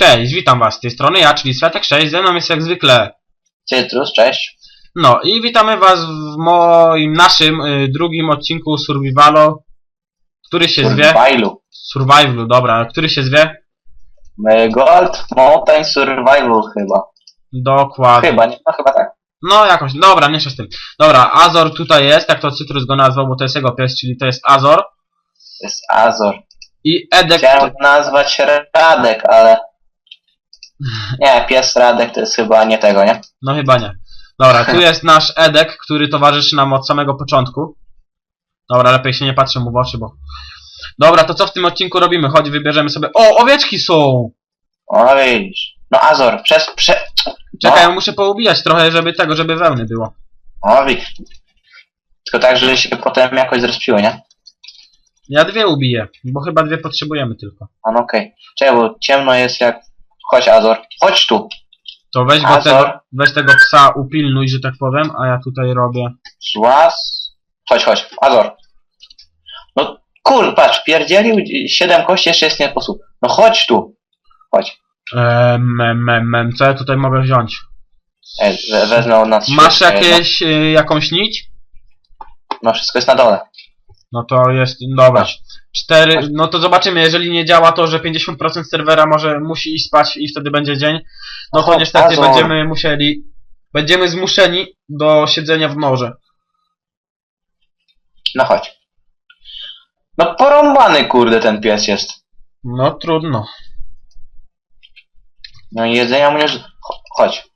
Cześć, witam was z tej strony ja, czyli Svetek 6, ze mną jest jak zwykle. Cytrus, cześć. No i witamy was w moim, naszym y, drugim odcinku Survivalo, który się zwie... Survivalu. Survivalu, dobra, który się zwie? Gold Mountain Survival chyba. Dokładnie. Chyba, nie? No chyba tak. No jakoś, dobra, nie z tym. Dobra, Azor tutaj jest, jak to Cytrus go nazwał, bo to jest jego pies, czyli to jest Azor. To jest Azor. I Edek, Chciałem nazwać Radek, ale... Nie, pies Radek to jest chyba nie tego, nie? no chyba nie. Dobra, tu jest nasz Edek, który towarzyszy nam od samego początku. Dobra, lepiej się nie patrzę mu w oczy, bo... Dobra, to co w tym odcinku robimy? Chodź, wybierzemy sobie... O, owieczki są! O, widzisz. No Azor, przez... Prze... Czekaj, ja No, muszę poubijać trochę, żeby tego, żeby wełny było. o, widzisz. Tylko tak, że się potem jakoś zrespiły, nie? Ja dwie ubiję, bo chyba dwie potrzebujemy tylko. A no okej. Czekaj, bo ciemno jest jak... Chodź Azor, chodź tu. To weź go Azor. tego, weź tego psa, upilnuj, że tak powiem, a ja tutaj robię... Złas. Chodź, chodź, Azor. No kur, patrz, pierdzielił siedem kości, jeszcze jest nie sposób. No chodź tu. Chodź. Eee, mem, mem, mem, co ja tutaj mogę wziąć? E, we- wezmę na Masz świeczkę jedną. jakieś, y, jakąś nić? No wszystko jest na dole. No to jest, dobra. Masz. Cztery, no to zobaczymy, jeżeli nie działa to, że 50% serwera może musi iść spać i wtedy będzie dzień, no to niestety będziemy musieli, będziemy zmuszeni do siedzenia w norze. No chodź. No porąbany kurde ten pies jest. No trudno. No i jedzenia mu nie... ż- Cho- Chodź.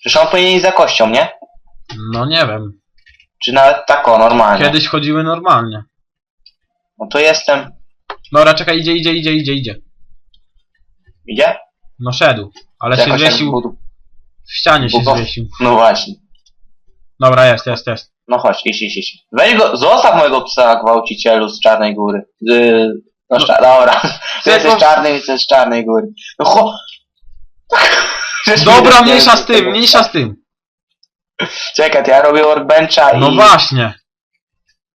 Przecież on powinien iść za kością, nie? No nie wiem. Czy nawet tak o, normalnie. Kiedyś chodziły normalnie. No to jestem... Dobra, czekaj, idzie, idzie, idzie, idzie, idzie. Idzie? No szedł, ale się Jakoś tak zwiesił, budu- w ścianie się budow- zwiesił. No właśnie. Dobra, jest, jest, jest. No chodź, idź, idź, idź. Weź go, zostaw mojego psa gwałcicielu z Czarnej Góry. Z, no, No. no. dobra. Ty jesteś czarny, jesteś z Czarnej Góry. No cho... Dobra, mniejsza z tym, mniejsza z tym. Czekaj, to ja robię workbencha No i... właśnie.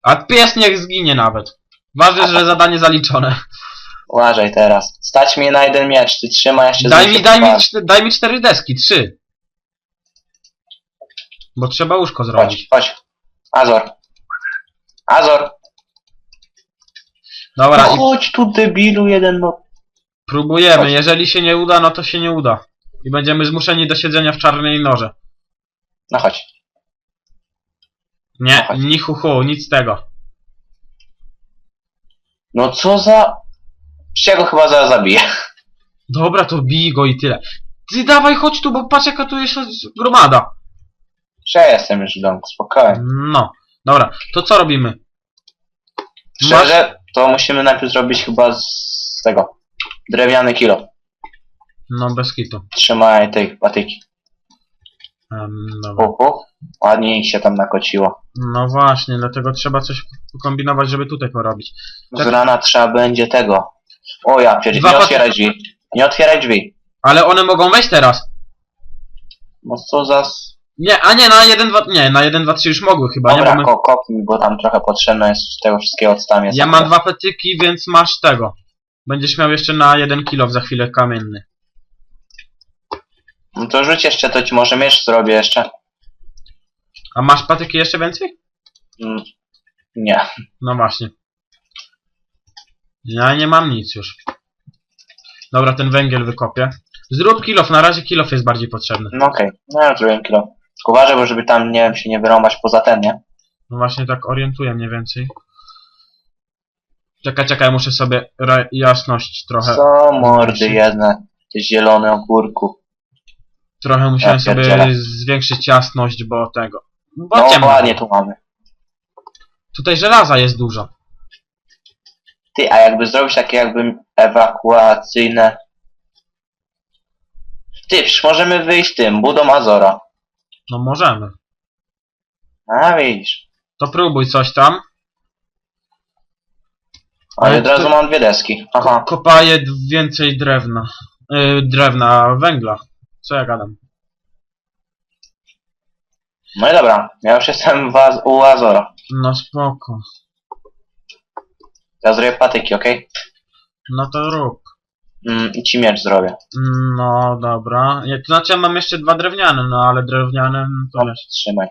A pies niech zginie nawet. Ważne, że zadanie zaliczone. Uważaj teraz. Stać mnie na jeden miecz, ty trzymaj jeszcze Daj mi, daj mi, daj mi cztery deski, trzy. Bo trzeba łóżko zrobić. Chodź, chodź. Azor. Azor. Dobra, No i chodź tu debilu jeden, no. próbujemy. chodź. Jeżeli się nie uda, no to się nie uda. I będziemy zmuszeni do siedzenia w czarnej norze. No chodź. Nie, Chodź. ni hu hu, nic z tego. No co za... Ja go chyba zaraz zabiję. Dobra, to bij go i tyle. Ty dawaj, chodź tu, bo patrz jaka tu jest gromada. Ja jestem już w domku, spokojnie. No. Dobra, to co robimy? Szczerze, to musimy najpierw zrobić chyba z tego. Drewniany kilo. No, bez kitu. Trzymaj tej patyki. Dobra. Uhu. Ładnie ich się tam nakociło. No właśnie, dlatego trzeba coś kombinować, żeby tutaj porobić. Z Tak. rana trzeba będzie tego. O ja pierdzie, Dwa nie otwieraj drzwi. Nie otwieraj drzwi. Ale one mogą wejść teraz. No co za... s- Nie, a nie, na 1, 2, nie, na 1, 2, 3 już mogły chyba, nie? Dobra, Bo my, ko kopnij, bo tam trochę potrzebne jest tego wszystkiego, co tam jest. ja mam dwa petyki, więc masz tego. Będziesz miał jeszcze na 1 kilo za chwilę kamienny. No to rzuć jeszcze, to ci może miecz zrobię jeszcze. A masz patyki jeszcze więcej? Mm, Nie. No właśnie. Ja nie mam nic już. Dobra, ten węgiel wykopię. Zrób kilof, na razie kilof jest bardziej potrzebny. No okej, no ja zrobię kilo. Tylko uważaj, bo żeby tam, nie wiem, się nie wyrąbać poza ten, nie? No właśnie tak orientuję mniej więcej. Czekaj, czekaj, muszę sobie ra- jasność trochę... Co mordy jedne, ty zielony ogórku. Trochę musiałem Ja sobie pierdzielę. zwiększyć jasność, bo tego. Bo No ciemno. ładnie tu mamy. Tutaj żelaza jest dużo. Ty, a jakby zrobić takie jakby ewakuacyjne... Ty, przecież możemy wyjść tym, budą Azora. No możemy. A widzisz. To próbuj coś tam. Ale Ale od razu to- mam dwie deski. Aha. Kopaję d- więcej drewna. Yy, drewna, węgla. Co ja gadam? No i dobra, ja już jestem w Az- u Azora. No spoko. Ja zrobię patyki, okej? No to rób. Mm, I ci miecz zrobię. No dobra. Ja, to znaczy ja mam jeszcze dwa drewniane, no ale drewniane to wiesz. trzymaj.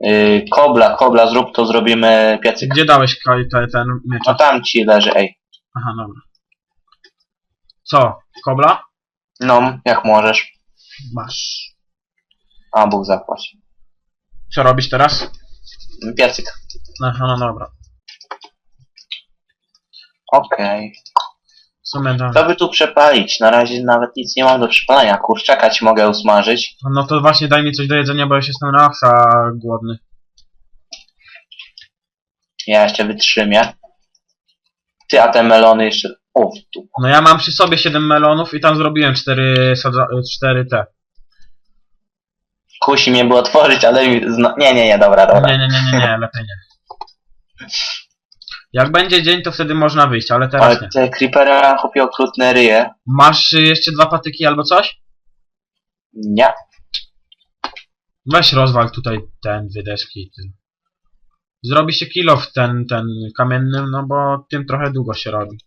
Yy, kobla, kobla, zrób to, zrobimy piecyk. Gdzie dałeś te, ten miecz? No tam ci leży, ej. Aha, dobra. Co? Kobla? No, jak możesz. Masz. A, Bóg zapłać. Co robisz teraz? Piecyk. Aha, no dobra. Okej. W sumie to... Co by tu przepalić? Na razie nawet nic nie mam do przepalenia. Kurczaka ci mogę usmażyć. No to właśnie daj mi coś do jedzenia, bo już jestem na maksa głodny. Ja jeszcze wytrzymię. Ty, a te melony jeszcze... O, tu. No ja mam przy sobie 7 melonów i tam zrobiłem 4, sadza... 4 te. Kusi mnie było otworzyć, ale... Zna... Nie, nie, nie, dobra, dobra. Nie, nie, nie, nie, nie, lepiej nie. Jak będzie dzień, to wtedy można wyjść, ale teraz Ale nie. te creepery mają chłopie okrutne ryje. Masz y, jeszcze dwa patyki albo coś? Nie. Weź rozwal tutaj ten, dwie deski i tym. Zrobi się kilof ten, ten kamiennym, no bo tym trochę długo się robi.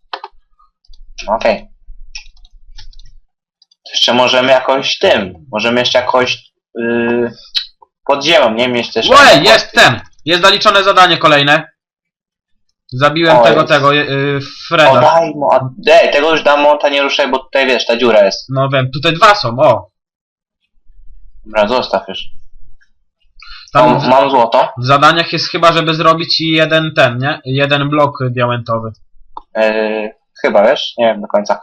Okej. Jeszcze możemy jakoś tym. Możemy jeszcze jakoś... Yy, pod ziemią, nie? Mieć też... Łej, jest ten! Jest zaliczone zadanie kolejne. Zabiłem O, tego, jest. tego, yy, O, Freda. daj mu, a, daj, tego już dam monta nie ruszaj, bo tutaj wiesz, ta dziura jest. No wiem, tutaj dwa są, o. Dobra, zostaw już. Tam Mam, w, mam złoto. w zadaniach jest chyba, żeby zrobić jeden ten, nie? Jeden blok diamentowy. Yy, chyba, wiesz? Nie wiem do końca.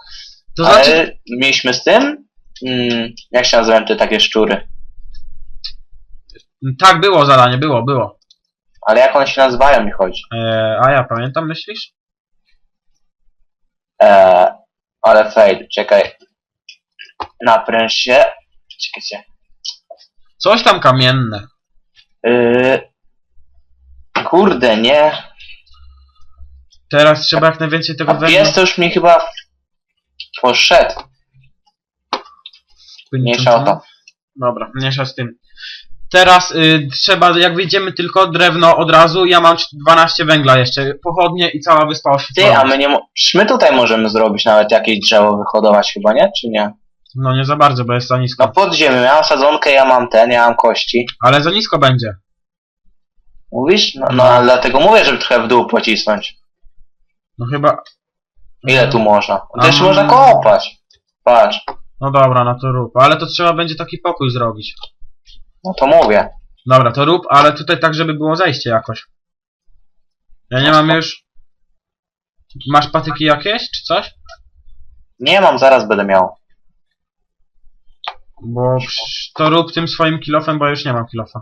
To Ale znaczy, mieliśmy z tym? Mm, jak się nazywają te takie szczury? tak było zadanie, było, było. Ale jak one się nazywają mi chodzi? E, a ja pamiętam, myślisz? Eee, ale fail, czekaj. Napręż się. Czekajcie. Coś tam kamienne. Yy, kurde, nie. Teraz trzeba jak najwięcej tego A pies to już mi chyba poszedł. Mniejsza o to. Dobra, mniejsza z tym. Teraz y, trzeba, jak wyjdziemy tylko drewno od razu, ja mam 12 węgla jeszcze, pochodnie i cała wyspa Ty, oświetlona. a my nie mo- Czy my tutaj możemy zrobić nawet jakieś drzewo wyhodować chyba, nie? Czy nie? No nie za bardzo, bo jest za nisko. No pod ziemią, ja mam sadzonkę, ja mam ten, ja mam kości. Ale za nisko będzie. Mówisz? No, no No. ale dlatego mówię, żeby trochę w dół pocisnąć. No chyba... Ile tu można? Też A. można kopać. Patrz. No dobra, no to rób. Ale to trzeba będzie taki pokój zrobić. No to mówię. Dobra, to rób, ale tutaj tak, żeby było zejście jakoś. Ja nie mam już... Masz patyki jakieś, czy coś? Nie mam, zaraz będę miał. Bo psz, to rób tym swoim kilofem, bo już nie mam kilofa.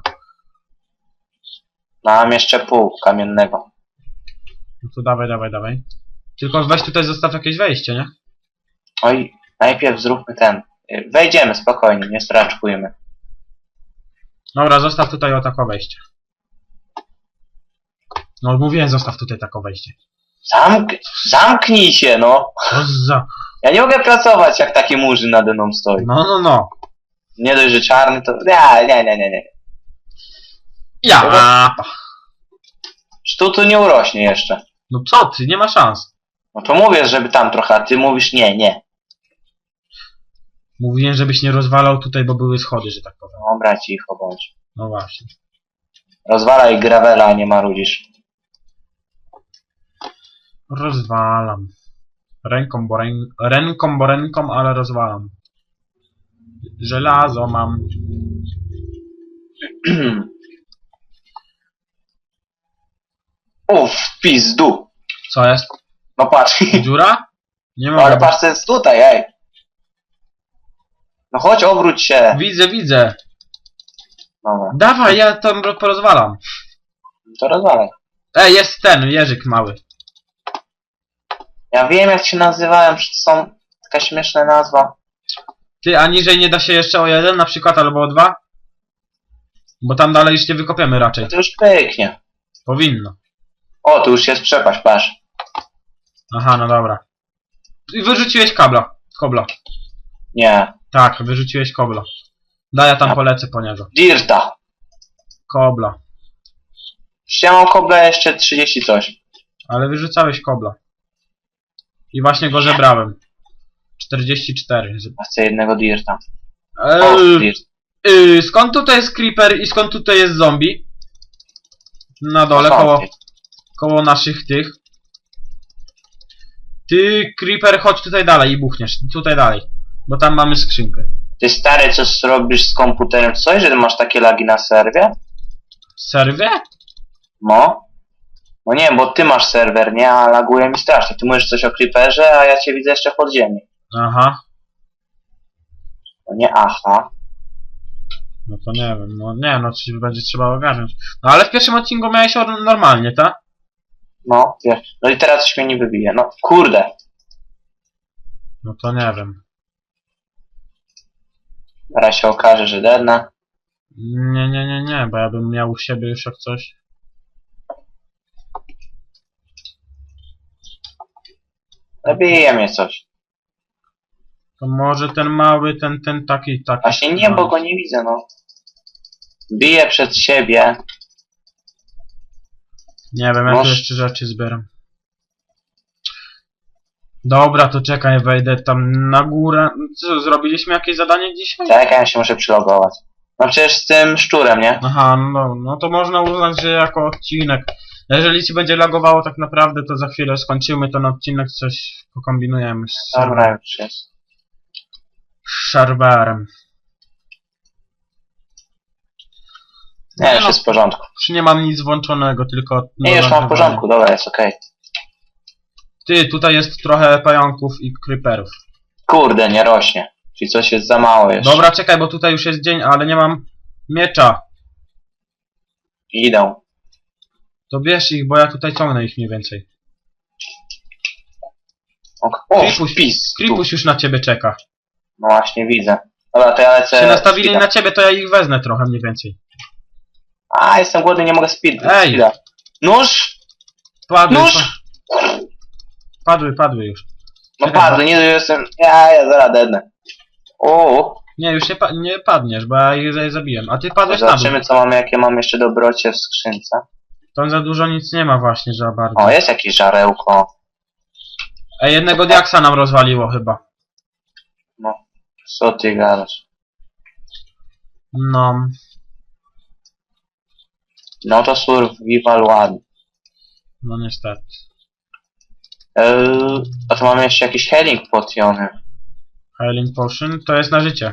Mam jeszcze pół kamiennego. No to dawaj, dawaj, dawaj. Tylko weź tutaj zostaw jakieś wejście, nie? Oj, najpierw zróbmy ten. Y, Wejdziemy spokojnie, nie straczkujmy. Dobra, zostaw tutaj o tako wejście. No mówiłem, zostaw tutaj tako wejście. Zamk zamknij się, no. O, za... Ja nie mogę pracować, jak taki murzyn nade mną stoi. No, no, no. Nie dość, że czarny, to... Nie, nie, nie, nie, nie. Ja! Czy tu, tu nie urośnie jeszcze. No co ty, nie ma szans. No to mówię, żeby tam trochę, a ty mówisz nie, nie. Mówiłem, żebyś nie rozwalał tutaj, bo były schody, że tak powiem. Dobra, cicho bądź. No właśnie. Rozwalaj gravela, a nie marudzisz. Rozwalam. Ręką, bo ręk... ręką, bo ręką, ale rozwalam. Żelazo mam. Uff, pizdu. Co jest? No patrz. Dziura? Nie No ale patrz, co jest tutaj, ej. No chodź, obróć się. Widzę, widzę. Dobra, Dawaj, ja tam ro- porozwalam. to rozwalaj. Ej, jest ten, jeżyk mały. Ja wiem, jak się nazywałem, że to są taka śmieszna nazwa. Ty, a niżej nie da się jeszcze o jeden na przykład, albo o dwa? Bo tam dalej już nie wykopiemy raczej. No to już pyknie. Powinno. O, tu już jest przepaść, patrz. Aha, no dobra. I wyrzuciłeś kabla. Kobla. Nie. Tak, wyrzuciłeś kobla. Daj, ja tam polecę po niego. Dirta. Kobla. Ja mam kobla jeszcze 30 coś. Ale wyrzucałeś kobla. I właśnie go zebrałem. 44. Ja Chcę jednego dirta. O, Eee, dirt. yy, skąd tutaj jest creeper i skąd tutaj jest zombie? Na dole, koło, koło naszych tych. Ty, creeper, chodź tutaj dalej i buchniesz. Tutaj dalej. Bo tam mamy skrzynkę. Ty stary, co robisz z komputerem? Coś, że masz takie lagi na serwie? Serwie? No. No nie, bo ty masz serwer, nie? A laguje mi strasznie. Ty mówisz coś o creeperze, a ja cię widzę jeszcze w podziemi. Aha. No nie aha. No to nie wiem, no nie, no coś będzie trzeba ogarnąć. No ale w pierwszym odcinku miałeś or- normalnie, tak? No, wiesz. No i teraz coś mnie nie wybije. No, kurde. No to nie wiem. Teraz się okaże, że dedna. Nie, nie, nie, nie, bo ja bym miał u siebie już jak coś. Zabije mnie coś. To może ten mały, ten, ten taki, taki. Właśnie nie, bo go nie widzę, no. Bije przed siebie. Nie wiem, ja Masz- tu jeszcze rzeczy zbieram. Dobra, to czekaj, wejdę tam na górę. Co, zrobiliśmy jakieś zadanie dzisiaj? Tak, ja się muszę przylogować. No przecież z tym szczurem, nie? Aha, no, no to można uznać, że jako odcinek. Jeżeli ci będzie lagowało tak naprawdę, to za chwilę skończymy ten odcinek, coś pokombinujemy z Dobra, już jest. serwerem. Nie, już no, jest w porządku. Już nie mam nic włączonego, tylko... Nie, już mam w porządku, dobra, jest okej. Ty, tutaj jest trochę pająków i creeperów. Kurde, nie rośnie. Czyli coś jest za mało jeszcze. Dobra, czekaj, bo tutaj już jest dzień, ale nie mam miecza. Idą. To bierz ich, bo ja tutaj ciągnę ich mniej więcej. O, o Kripuś, wpis. Kripuś już na ciebie czeka. No właśnie, widzę. Dobra, to ja lecę... Się nastawili na ciebie, to ja ich wezmę trochę mniej więcej. A, jestem głodny, nie mogę speed. Ej! speeda. Nóż! Padły, Nóż! pa- padły, padły już. No Czekaj, padł, nie, jestem... Ja, ja zaraz dednę. O, Nie, już nie, pa nie padniesz, bo ja ich za- zabiłem. A ty padłeś na dół. zobaczymy co mamy, jakie mam jeszcze dobrocie w skrzynce. Tam za dużo nic nie ma właśnie, za bardzo. O, jest jakieś żarełko. Ej, jednego diaksa nam rozwaliło chyba. Co ty gadasz? No. No to survival ładny. No niestety. Eee, a tu mamy jeszcze jakiś healing potiony. Healing Potion to jest na życie.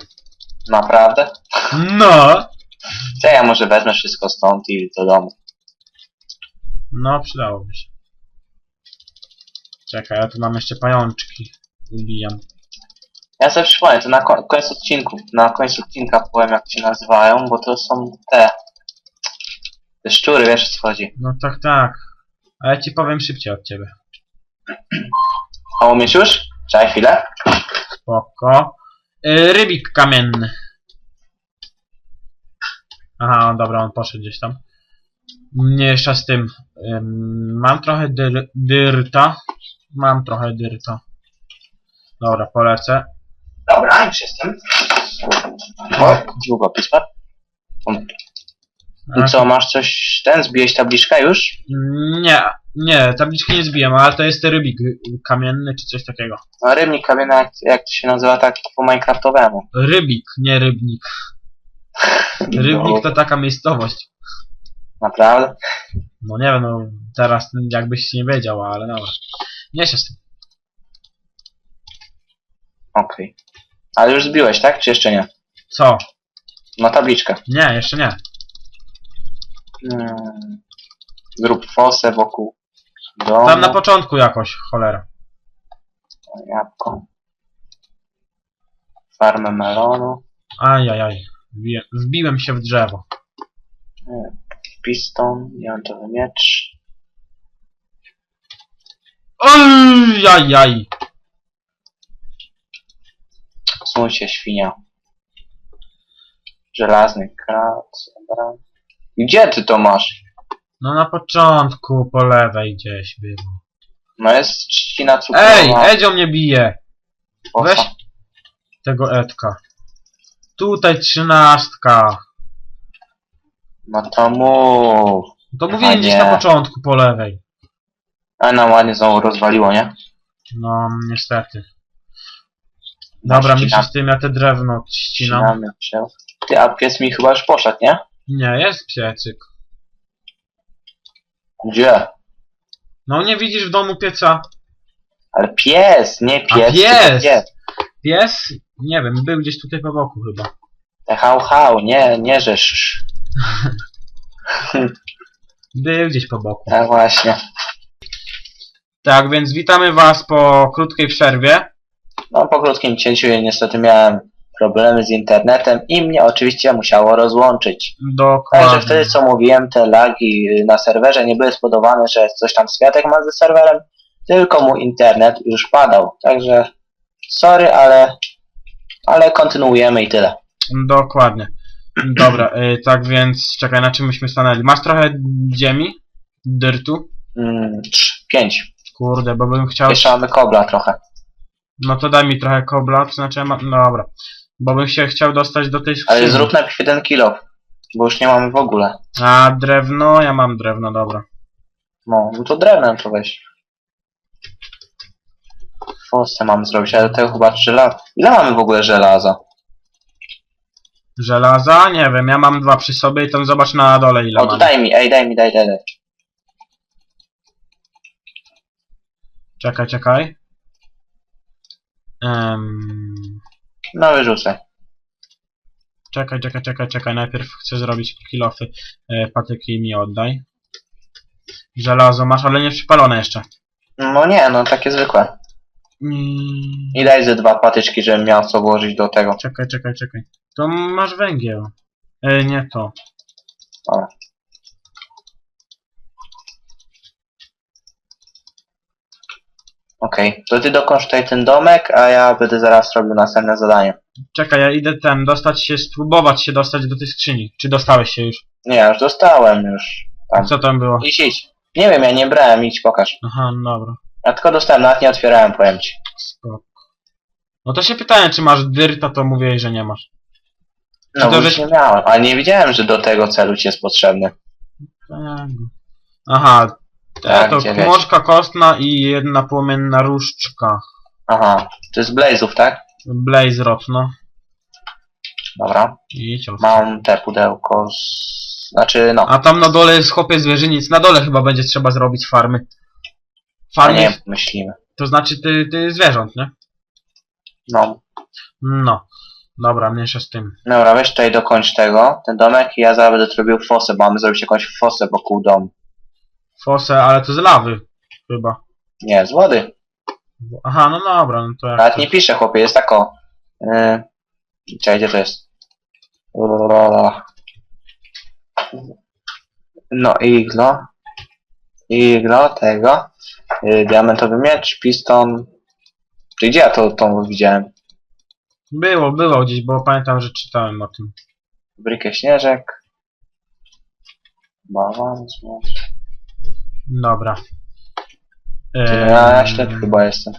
Naprawdę? No! Co ja może wezmę wszystko stąd i do domu. No, przydałoby się. Czekaj, ja tu mam jeszcze pajączki. Ubijam. Ja sobie przypomnę, to na ko- końcu odcinku, na końcu odcinka powiem jak się nazywają, bo to są te... Te szczury, wiesz o co chodzi. No tak, tak. A ja ci powiem szybciej od ciebie. A umiesz już? Czekaj chwilę. Spoko. Y, rybik kamienny. Aha, dobra, on poszedł gdzieś tam. Mniejsza z tym. Ym, mam trochę dyr dyrta. Mam trochę dyrta. Dobra, polecę. Dobra, już jestem. O, długopis padł. I co, masz coś, ten, zbiłeś tabliczkę już? Nie, nie, tabliczki nie zbiłem, ale to jest rybik y, kamienny czy coś takiego. No rybnik kamienny, jak, jak to się nazywa tak po minecraftowemu. Rybik, nie rybnik. Rybnik to taka miejscowość. Naprawdę? No nie wiem, no teraz jakbyś nie wiedział, ale dobra. Nie się z tym. Okej. Ale już zbiłeś, tak? Czy jeszcze nie? Co? No tabliczkę. Nie, jeszcze nie. Hmm. Zrób fosę wokół domu. Tam na początku jakoś, cholera. Jabłko. Farmę melonu. Ajajaj. Wbiłem się w drzewo. Hmm. Piston. Diamentowy miecz. Ojajaj. Smuj się świnia. Żelazny krat. Dobra. Gdzie ty to masz? No na początku, po lewej gdzieś było. No jest trzcina cukrowa. Ej, Edzio mnie bije. weź- Tego Edka. Tutaj trzynastka. No to mów. To mówiłem gdzieś nie. na początku, po lewej. A nam ładnie znowu rozwaliło, nie? No, niestety. Dobra, Ścinam. myślę z tym, ja te drewno ścinam. Ścinamy się. Ty, a pies mi chyba już poszedł, nie? Nie, jest piecyk. Gdzie? No nie widzisz w domu pieca? Ale pies, nie A pies. pies! tylko pies. Pies? Nie wiem, był gdzieś tutaj po boku chyba. Te Hał, hał, nie, nie rzesz. Był gdzieś po boku. Tak właśnie. Tak, więc witamy was po krótkiej przerwie. No po krótkim cięciu niestety miałem problemy z internetem i mnie oczywiście musiało rozłączyć. Także Dokładnie. wtedy co mówiłem, te lagi na serwerze nie były spowodowane, że coś tam Światek ma ze serwerem, tylko mu internet już padał. Także sorry, ale, ale kontynuujemy i tyle. Dokładnie. Dobra, y, tak więc czekaj, na czym myśmy stanęli? Masz trochę ziemi? Dyrtu? Mm, trz- pięć. Kurde, bo bym chciał... Mamy kobla trochę. No to daj mi trochę kobla, to znaczy ja mam... No dobra. Bo bym się chciał dostać do tej skrzyni. Ale zrób najpierw jeden kilo, bo już nie mamy w ogóle. A drewno? Ja mam drewno, dobra. No, no to drewnem to weź. Fosę mam zrobić, ale tego chyba żelaza. Ile mamy w ogóle żelaza? Żelaza? Nie wiem, ja mam dwa przy sobie i tam zobacz na dole ile O, to mam. daj mi, ej, daj mi, daj, daj, daj. Czekaj, czekaj. Em, No wyrzucę. czekaj, czekaj, czekaj, czekaj. Najpierw chcę zrobić kilofy. E, patyki mi oddaj. Żelazo masz, ale nie przypalone jeszcze. No nie, no takie zwykłe. Mm, I daj ze dwa patyczki, żebym miał co włożyć do tego. czekaj, czekaj, czekaj. To masz węgiel. E, nie to. Okej, to ty dokończ tutaj ten domek, a ja będę zaraz robił następne zadanie. Czekaj, ja idę ten, dostać się, spróbować się dostać do tej skrzyni. Czy dostałeś się już? Nie, ja już dostałem już. Tam. Co tam było? Idź, idź. Nie wiem, ja nie brałem, idź pokaż. Aha, no dobra. Ja tylko dostałem, nawet nie otwierałem, powiem ci. Spoko. No to się pytałem, czy masz dyrta, to mówię, że nie masz. No to już żeś- nie miałem, ale nie wiedziałem, że do tego celu ci jest potrzebny. Tak. Aha, Tak, to komórka kostna i jedna płomienna różdżka. Aha, to jest Blazów, tak? Blaze rot, no. Dobra. I cios. Mam te pudełko z... Znaczy, no. A tam na dole jest chłopie zwierzynic. Na dole chyba będzie trzeba zrobić farmy. A Farmy, nie, myślimy. to znaczy ty, ty zwierząt, nie? No. No. Dobra, mniejsza z tym. Dobra, weź tutaj dokończ tego, ten domek i ja zaraz będę robił fosę, bo mamy zrobić jakąś fosę wokół domu. Fosę, ale to z lawy. Chyba. Nie, z wody. Aha, no dobra, no to jak Nawet to- nie piszę, chłopie, jest tako. Yy... Czekaj, gdzie to jest? Lalalala. No, iglo. Iglo tego. Yy, diamentowy miecz, piston. Czy gdzie ja to, to widziałem? Było, było gdzieś, bo pamiętam, że czytałem o tym. Brykę śnieżek. Bawan, złot. Dobra. Ja Ehm, ślepy chyba jestem.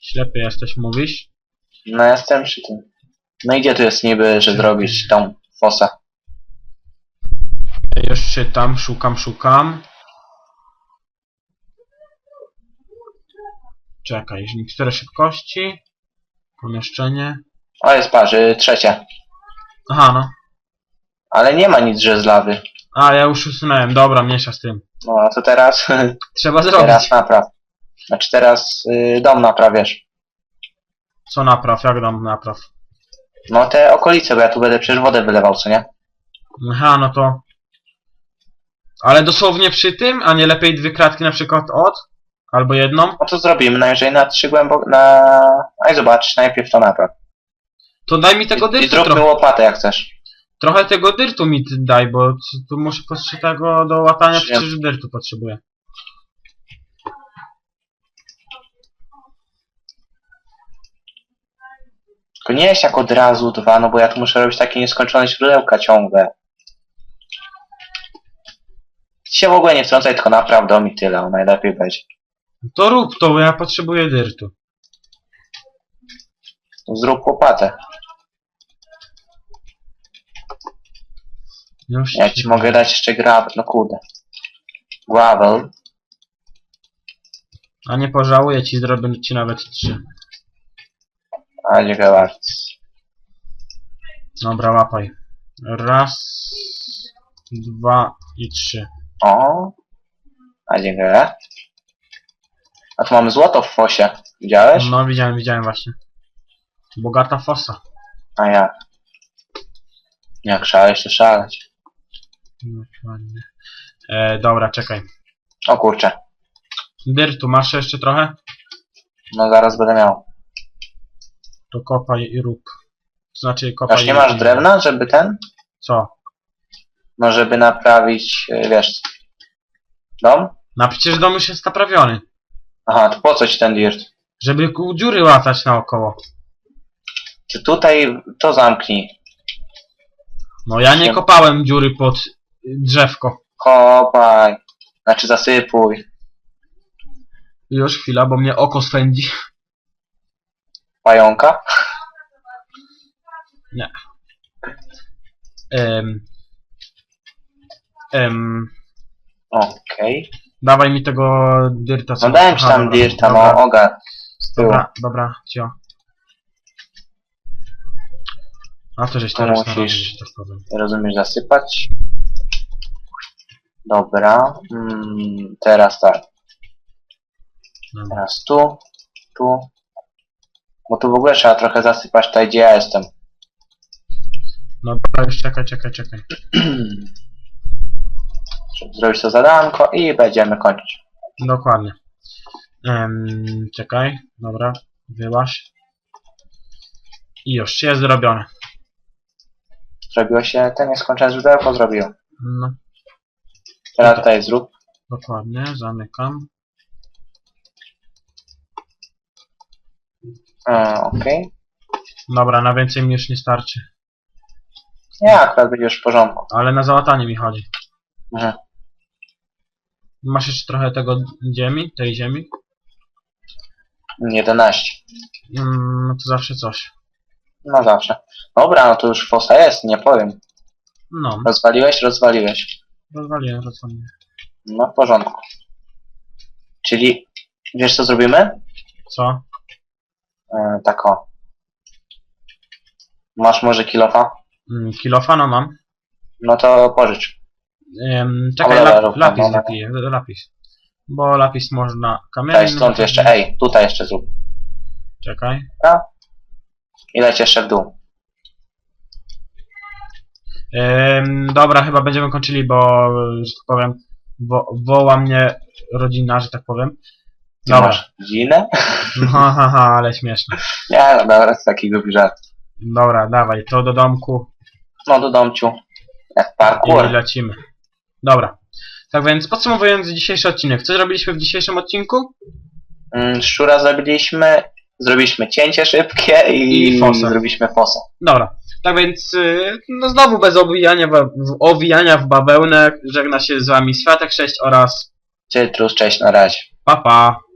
Ślepy jesteś, mówisz? No jestem przy tym. No i gdzie tu jest niby, że zrobić tą fosę? Już czytam, szukam, szukam. Czekaj, niektóre szybkości. Pomieszczenie. O, jest patrz, y, trzecie. Aha, no. Ale nie ma nic, że z lawy. A, ja już usunąłem. Dobra, mniejsza z tym. No a to teraz, Trzeba zrobić. teraz napraw. Znaczy teraz y, dom naprawiasz. Co napraw? Jak dam napraw? No te okolice, bo ja tu będę przecież wodę wylewał, co nie? Aha, no to... Ale dosłownie przy tym, a nie lepiej dwie kratki na przykład od? Albo jedną? No to zrobimy, najwyżej na trzy głęboko, na... Aj zobacz, najpierw to napraw. To daj mi tego I, i zróbmy trochę. łopatę jak chcesz. Trochę tego dyrtu mi ty daj, bo c- tu muszę potrzeć tego do łatania, przecież dyrtu potrzebuję. Tylko nie jest jak od razu dwa, no bo ja tu muszę robić takie nieskończone źródełka ciągle. Ty się w ogóle nie wtrącaj, tylko napraw dom i tyle, o, najlepiej będzie. To rób to, bo ja potrzebuję dyrtu. Zrób łopatę. Już Ja ci mogę dać jeszcze gravel, no kurde. Gravel. A nie pożałuję ci, zrobię ci nawet trzy. A dziękuję bardzo. Dobra, łapaj. Raz, dwa i trzy. O. A dziękuję. A tu mamy złoto w fosie. Widziałeś? No widziałem, widziałem właśnie. Bogata fosa. A jak? Jak szaleć, to szaleć. Dokładnie. E, dobra, czekaj. O kurczę. Dyrtu, masz jeszcze trochę? No zaraz będę miał. To kopaj i rób. Znaczy kopaj Aż nie i masz drewna, żeby ten? Co? No żeby naprawić, y, wiesz... Dom? No przecież dom już jest naprawiony. Aha, to po co ci ten dirt? Żeby ku- dziury łatać naokoło. Czy tutaj to zamknij? No ja nie Nie. kopałem dziury pod drzewko. Kopaj. Znaczy zasypuj. Już chwila, bo mnie oko swędzi. Pająka? Em, em, Okej. dawaj mi tego dyrta. co No dałem ci Aha, tam dobra, dirta, dobra, no oga. Z tyłu. Dobra, dobra, cio. A to żeś To teraz musisz- narobił, że tak powiem. Rozumiesz, zasypać. Dobra. Mm, teraz tak. Dobra. Teraz tu, tu. Bo tu w ogóle trzeba trochę zasypać tutaj, gdzie ja jestem. No dobra, już czekaj, czekaj, czekaj. Żeby zrobić to zadanko i będziemy kończyć. Dokładnie. Em, czekaj, dobra, wyłaś. I już, jest zrobione. Zrobiło się, ten nieskończone źródełko zrobił. No, Teraz tutaj zrób. dokładnie, zamykam. E, Okej. Dobra, na więcej mi już nie starczy. Nie, akurat będzie już w porządku. Ale na załatanie mi chodzi. Mhm. Masz jeszcze trochę tego ziemi, tej ziemi? 11. Mm, no to zawsze coś. No zawsze. Dobra, no to już fosa jest, nie powiem. No, Rozwaliłeś? Rozwaliłeś. Rozwaliłem, rozwaliłem. No w porządku. Czyli, wiesz co zrobimy? Co? E, tak o. Masz może kilofa? Mm, kilofa no mam. No to pożycz. Ym, czekaj, Dobra, lap, lapis dobra. wypiję, lapis. Bo lapis można kamienny... Daj stąd jeszcze, ej, tutaj jeszcze zrób. Czekaj. I leć jeszcze w dół. Ym, dobra, chyba będziemy kończyli, bo, że tak powiem, wo, woła mnie rodzina, że tak powiem. Ty Dobra. masz dzinę? No, ha, ha, ha, ale śmieszne. Nie, no dobra, z taki głupi żart. Dobra, dawaj, to do domku No do domciu. Jak i parkour. lecimy. Dobra. Tak więc podsumowując dzisiejszy odcinek, co zrobiliśmy w dzisiejszym odcinku? Mm, Szczura zrobiliśmy, zrobiliśmy cięcie szybkie i, I fosę. zrobiliśmy fosę. Dobra. Tak więc, y, no znowu bez owijania, w, w, owijania w bawełnę, żegna się z wami Światek 6 oraz Cytrus, cześć, na razie. Papa. Pa.